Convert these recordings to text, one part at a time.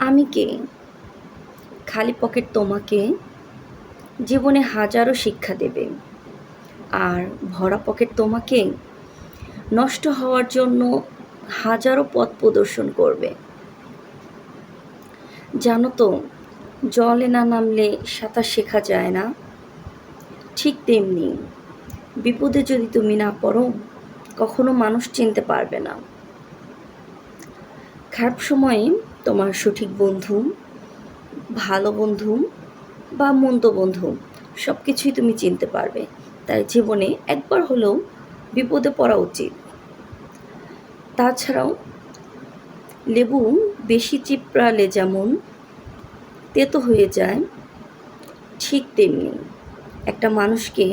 আমি কে? খালি পকেট তোমাকে। জীবনে হাজারো শিক্ষা দেবে। আর ভরা পকেট তোমাকে। নষ্ট হওয়ার জন্য হাজারো পথ প্রদর্শন করবে। জানো তো, জলে না নামলে সাঁতার শেখা যায় না। ঠিক তেমনি বিপদে যদি তুমি না পড়ো, কখনো মানুষ চিনতে পারবে না। খারাপ সময়ে তোমার সঠিক বন্ধু ভালো বন্ধু বা মন্দ বন্ধু সব কিছুই তুমি চিনতে পারবে। তাই জীবনে একবার হলেও বিপদে পড়া উচিত। তাছাড়াও, লেবু বেশি চিপড়ালে যেমন তেতো হয়ে যায়, ঠিক তেমনি একটা মানুষকে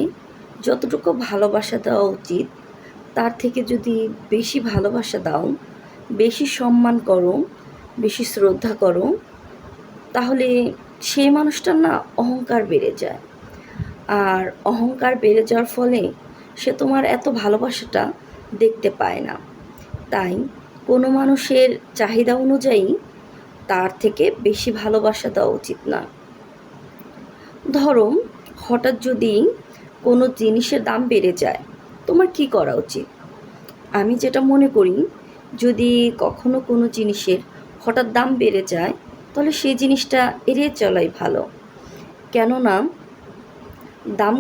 যতটুকু ভালোবাসা দেওয়া উচিত, তার থেকে যদি বেশি ভালোবাসা দাও, বেশি সম্মান করো বেশি শ্রদ্ধা করো, তাহলে সেই মানুষটার না অহংকার বেড়ে যায়। আর অহংকার বেড়ে যাওয়ার ফলে সে তোমার এত ভালোবাসাটা দেখতে পায় না। তাই কোনো মানুষের চাহিদা অনুযায়ী তার থেকে বেশি ভালোবাসা দেওয়া উচিত না। ধরো, হঠাৎ যদি কোনো জিনিসের দাম বেড়ে যায়, তোমার কি করা উচিত? আমি যেটা মনে করি, যদি কখনো কোনো জিনিসের হঠাৎ দাম বেড়ে যায়, তাহলে সেই জিনিসটা এড়িয়ে চলাই ভালো। কেননা, দাম,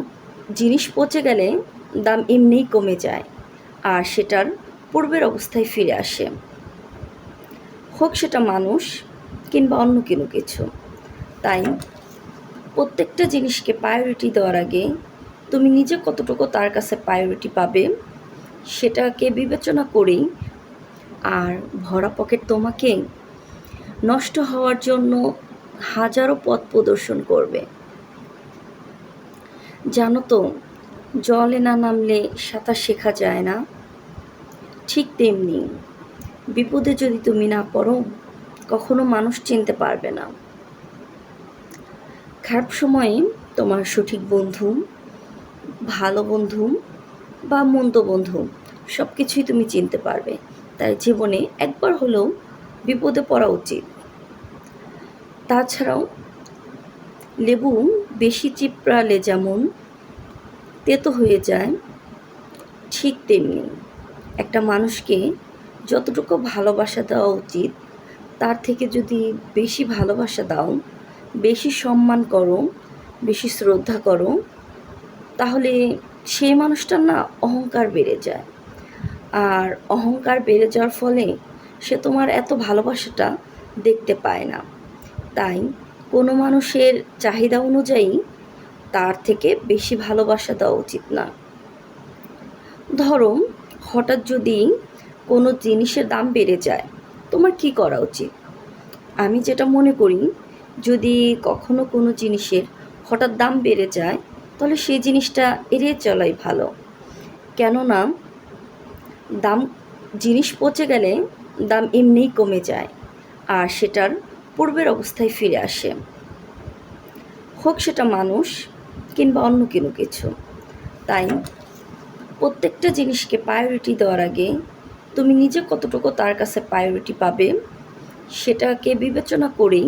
জিনিস পচে গেলে দাম এমনিই কমে যায়, আর সেটার পূর্বের অবস্থায় ফিরে আসে। হোক সেটা মানুষ কিংবা অন্য কোনো কিছু, তাই প্রত্যেকটা জিনিসকে প্রায়োরিটি দেওয়ার আগে তুমি নিজে কতটুকু তার কাছে প্রায়োরিটি পাবে, সেটাকে বিবেচনা করেই আর ভরা পকেট তোমাকে নষ্ট হওয়ার জন্য হাজারো পথ প্রদর্শন করবে। জানো তো, জলে না নামলে সাঁতার শেখা যায় না। ঠিক তেমনি বিপদে যদি তুমি না পড়ো, কখনো মানুষ চিনতে পারবে না। খারাপ সময়ে তোমার সঠিক বন্ধু, ভালো বন্ধু বা মন্দ বন্ধু সব কিছুই তুমি চিনতে পারবে। তাই জীবনে একবার হলেও বিপদে পড়া উচিত। তাছাড়াও লেবু বেশি চিপড়ালে যেমন তেতো হয়ে যায়, ঠিক তেমনি একটা মানুষকে যতটুকু ভালোবাসা দেওয়া উচিত, তার থেকে যদি বেশি ভালোবাসা দাও, বেশি সম্মান করো, বেশি শ্রদ্ধা করো, তাহলে সেই মানুষটার না অহংকার বেড়ে যায়। আর অহংকার বেড়ে যাওয়ার ফলে সে তোমার এত ভালোবাসাটা দেখতে পায় না। তাই কোনো মানুষের চাহিদা অনুযায়ী তার থেকে বেশি ভালোবাসা দেওয়া উচিত না। ধরো, হঠাৎ যদি কোনো জিনিসের দাম বেড়ে যায়, তোমার কি করা উচিত? আমি যেটা মনে করি, যদি কখনো কোনো জিনিসের হঠাৎ দাম বেড়ে যায়, তাহলে সেই জিনিসটা এড়িয়ে চলাই ভালো। কেননা, দাম, জিনিস পচে গেলে দাম এমনিই কমে যায় আর সেটার পূর্বের অবস্থায় ফিরে আসে। হোক সেটা মানুষ কিংবা অন্য কোনো কিছু, তাই প্রত্যেকটা জিনিসকে প্রায়োরিটি দেওয়ার আগে তুমি নিজে কতটুকু তার কাছে প্রায়োরিটি পাবে সেটাকে বিবেচনা করেই